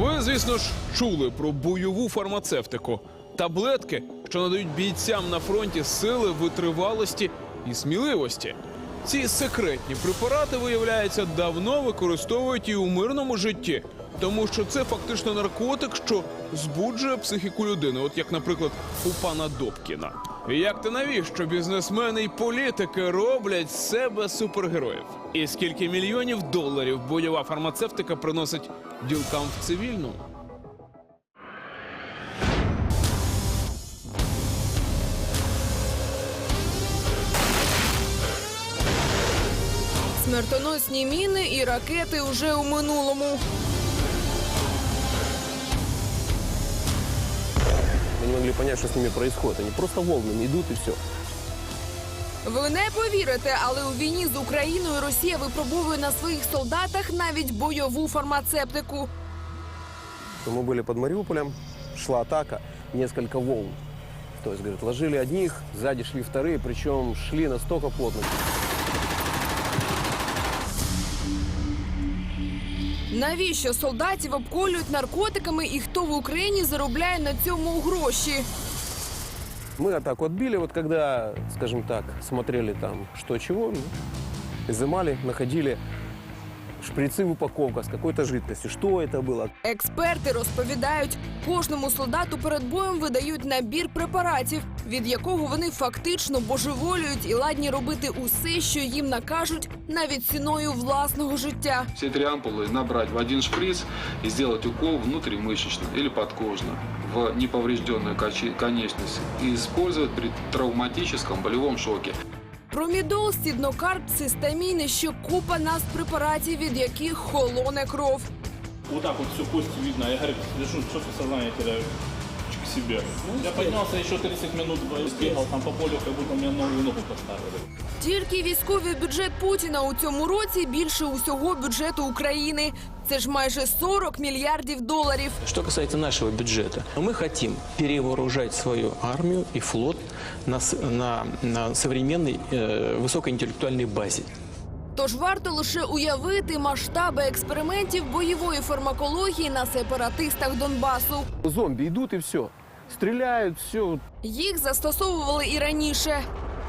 Ви, звісно ж, чули про бойову фармацевтику. Таблетки, що надають бійцям на фронті сили, витривалості і сміливості. Ці секретні препарати, виявляється, давно використовують і у мирному житті, тому що це фактично наркотик, що збуджує психіку людини, от як, наприклад, у пана Добкіна. Як та навіщо бізнесмени й політики роблять з себе супергероїв? І скільки мільйонів доларів бойова фармацевтика приносить ділкам в цивільному? Смертоносні міни і ракети вже у минулому. Мы не могли понять, что с ними происходит. Они просто волнами идут и все. Ви не повірите, але у війні з Україною Росія випробовує на своїх солдатах навіть бойову фармацевтику. Мы были под Мариуполем, шла атака, несколько волн. То есть, говорят, ложили одних, сзади шли вторые, причем шли настолько плотно. Навіщо солдатів обколюють наркотиками і хто в Україні заробляє на цьому гроші? Мы атаку отбили, вот когда, скажем так, смотрели там что чего, ну, изымали, находили шприцы в упаковках с какой-то жидкостью. Что это было? Експерти розповідають, кожному солдату перед боєм видають набір препаратів, від якого вони фактично божеволюють і ладні робити усе, що їм накажуть, навіть ціною власного життя. Все три ампулы набрать в один шприц и сделать укол внутримышечно или подкожно в неповрежденную коче- конечность и использовать при травматическом болевом шоке. Промідол, стіднокарп, цистамін і ще купа нас препаратів, від яких холоне кров. Вот так вот все кости видно. Я говорю, лежу, что сознание теряю к себе. Я поднялся еще 30 минут, бегал там по полю, как будто мне новую ногу поставили. Тільки військовий бюджет Путіна у цьому році більше усього бюджету України. Це ж майже 40 мільярдів доларів. Что касается нашего бюджета, мы хотим перевооружать свою армию и флот на, с- на, на современной э, высокоинтеллектуальной базе. Тож варто лише уявити масштаби експериментів бойової фармакології на сепаратистах Донбасу. Зомби идут и все. Стреляют, все. Їх застосовували і раніше.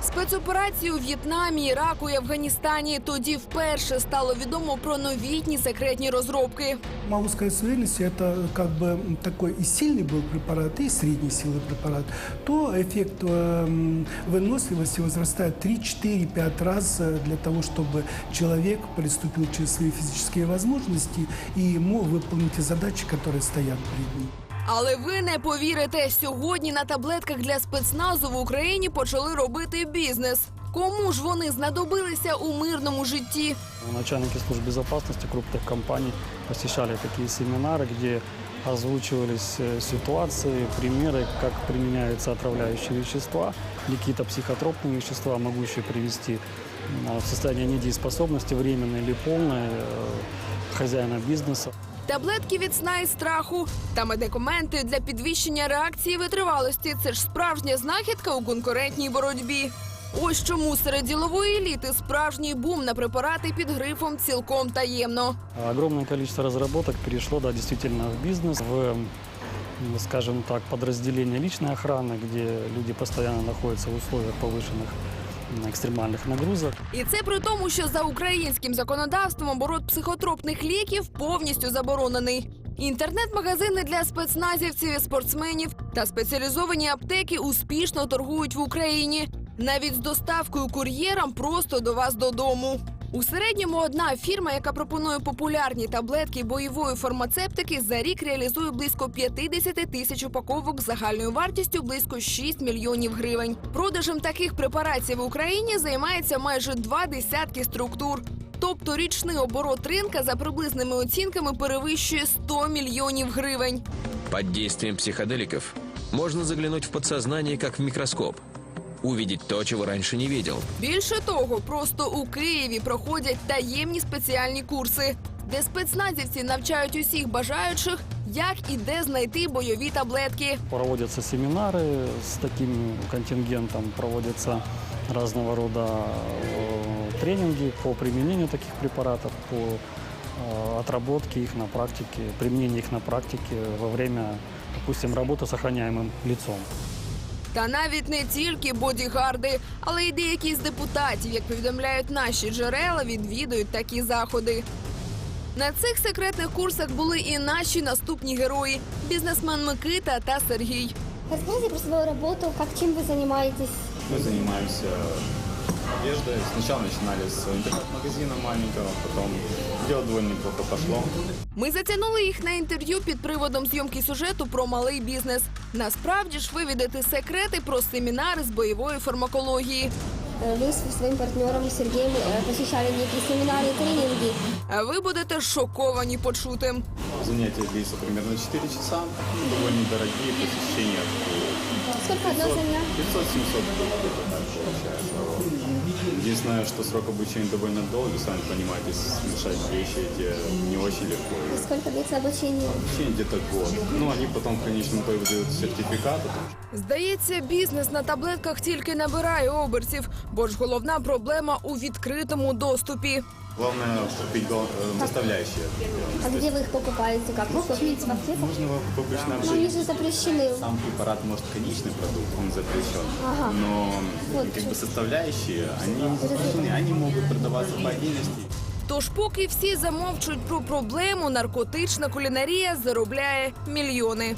Спецоперації у В'єтнамі, Іраку і Афганістані тоді вперше стало відомо про новітні секретні розробки. Могу сказать с уверенностью, это как бы такой и сильный был препарат, и средней силы препарат, то эффект эм, выносливости возрастает 3-4-5 раз э, для того, чтобы человек приступил через свои физические возможности и мог выполнить те задачи, которые стоят перед ним. Але ви не повірите, сьогодні на таблетках для спецназу в Україні почали робити бізнес. Кому ж вони знадобилися у мирному житті? Начальники служб безопасности крупных компаний посещали такие семинары, где озвучивались э, ситуации, примеры, как применяются отравляющие вещества, или какие-то психотропные вещества, могущие привести м, в состояние недееспособности, временное или полное, э, хозяина бизнеса. Таблетки від сна і страху та медикаменти для підвищення реакції витривалості. Це ж справжня знахідка у конкурентній боротьбі. Ось чому серед ділової еліти справжній бум на препарати під грифом цілком таємно. Огромное количество разработок перешло, да, действительно, в бизнес, в, м, скажем так, подразделение личной охраны, где люди постоянно находятся в условиях повышенных м, екстремальних нагрузах. І це при тому, що за українським законодавством оборот психотропних ліків повністю заборонений. Інтернет-магазини для спецназівців і спортсменів та спеціалізовані аптеки успішно торгують в Україні. Навіть з доставкою кур'єрам просто до вас додому. У середньому одна фірма, яка пропонує популярні таблетки бойової фармацевтики, за рік реалізує близько 50 тисяч упаковок з загальною вартістю близько 6 мільйонів гривень. Продажем таких препаратів в Україні займається майже два десятки структур. Тобто річний оборот ринка за приблизними оцінками перевищує 100 мільйонів гривень. Под действием психоделиков можно заглянуть в подсознание, как в микроскоп Увидеть то, чего раньше не видел. Більше того, просто у Києві проходять таємні спеціальні курси, де спецназівці навчають усіх бажаючих, як і де знайти бойові таблетки. Проводятся семинары с таким контингентом, проводятся разного рода э, тренинги по применению таких препаратов, по э, отработки их на практике, применения их на практике во время, допустим, работы с охраняемым лицом. Та навіть не тільки бодігарди, але й деякі з депутатів, як повідомляють наші джерела, відвідують такі заходи. На цих секретних курсах були і наші наступні герої бізнесмен Микита та Сергій. Расскажите про свою работу, как чем вы занимаетесь? Мы занимаемся одеждой. Сначала начинали с интернет-магазина маленького, потом дело довольно неплохо пошло. Ми затягнули їх на інтерв'ю під приводом зйомки сюжету про малий бізнес. Насправді ж вивідати секрети про семінари з бойової фармакології. Э, Вы со своим партнером Сергеем э, посещали некие семинары и тренинги. А ви будете шоковані почутим. Занятия длится примерно 4 часа. Ну, Довольно дорогие посещения. Сколько одно занятие? 500-700 где-то так получается. Вот. Единственное, что срок обучения довольно долгий, сами понимаете, смешать вещи эти не очень легко. И сколько длится обучение? Обучение где-то год. Ну, они потом в конечном итоге выдают сертификаты. Здається, бізнес на таблетках тільки набирає обертів, бо ж головна проблема у відкритому доступі. Главное купить гол- э, составляющие. А где вы их покупаете? Как? Ну, купить в аптеках? Нужно в обычном Но они обжиге. же запрещены. Сам препарат, может, конечный продукт, он запрещен. Ага. Но Вот как что. бы составляющие, они не запрещены, они могут продаваться по отдельности. Тож, поки всі замовчують про проблему, наркотична кулінарія заробляє мільйони.